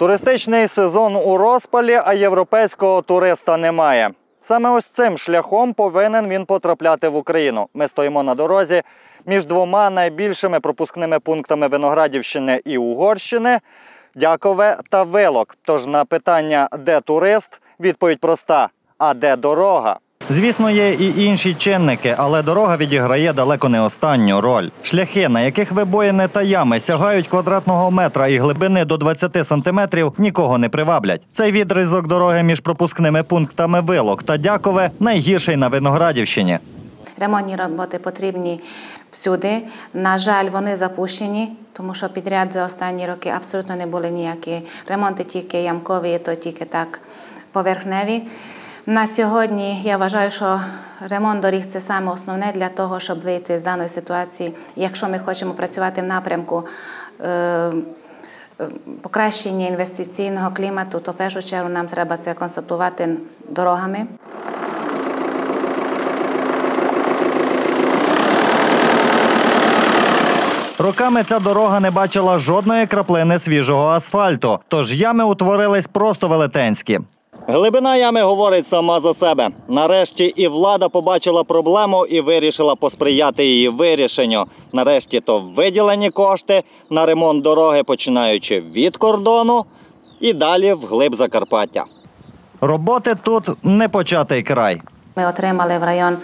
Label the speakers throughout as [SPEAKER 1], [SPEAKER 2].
[SPEAKER 1] Туристичний сезон у розпалі, а європейського туриста немає. Саме ось цим шляхом повинен він потрапляти в Україну. Ми стоїмо на дорозі між двома найбільшими пропускними пунктами Виноградівщини і Угорщини Дякове та Вилок. Тож на питання, де турист, відповідь проста: а де дорога? Звісно, є і інші чинники, але дорога відіграє далеко не останню роль. Шляхи, на яких вибоїни та ями сягають квадратного метра і глибини до 20 сантиметрів, нікого не приваблять. Цей відрізок дороги між пропускними пунктами Вилок та Дякове найгірший на Виноградівщині.
[SPEAKER 2] Ремонтні роботи потрібні всюди. На жаль, вони запущені, тому що підряд за останні роки абсолютно не були ніякі ремонти, тільки ямкові, то тільки так поверхневі. На сьогодні я вважаю, що ремонт доріг це саме основне для того, щоб вийти з даної ситуації. Якщо ми хочемо працювати в напрямку е, покращення інвестиційного клімату, то в першу чергу нам треба це констатувати дорогами.
[SPEAKER 1] Роками ця дорога не бачила жодної краплини свіжого асфальту, тож ями утворились просто велетенські. Глибина ями говорить сама за себе. Нарешті і влада побачила проблему і вирішила посприяти її вирішенню. Нарешті то виділені кошти на ремонт дороги, починаючи від кордону і далі вглиб Закарпаття. Роботи тут не початий край.
[SPEAKER 2] Ми отримали в район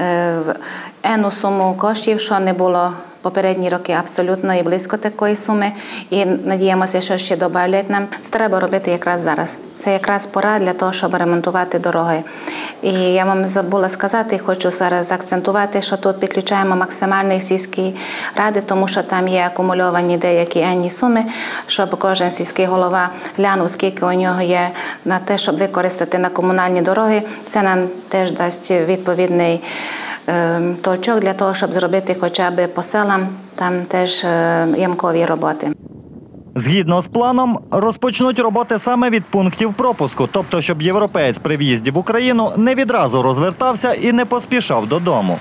[SPEAKER 2] е, в енну суму коштів, що не було попередні роки абсолютно і близько такої суми. І надіємося, що ще додають нам. Це треба робити якраз зараз. Це якраз пора для того, щоб ремонтувати дороги. І я вам забула сказати, хочу зараз акцентувати, що тут підключаємо максимальні сільські ради, тому що там є акумульовані деякі енні суми, щоб кожен сільський голова глянув, скільки у нього є на те, щоб використати на комунальні дороги. Це нам теж дасть відповідний толчок для того, щоб зробити хоча б по селам там теж е, ямкові роботи.
[SPEAKER 1] Згідно з планом, розпочнуть роботи саме від пунктів пропуску, тобто, щоб європеєць при в'їзді в Україну не відразу розвертався і не поспішав додому.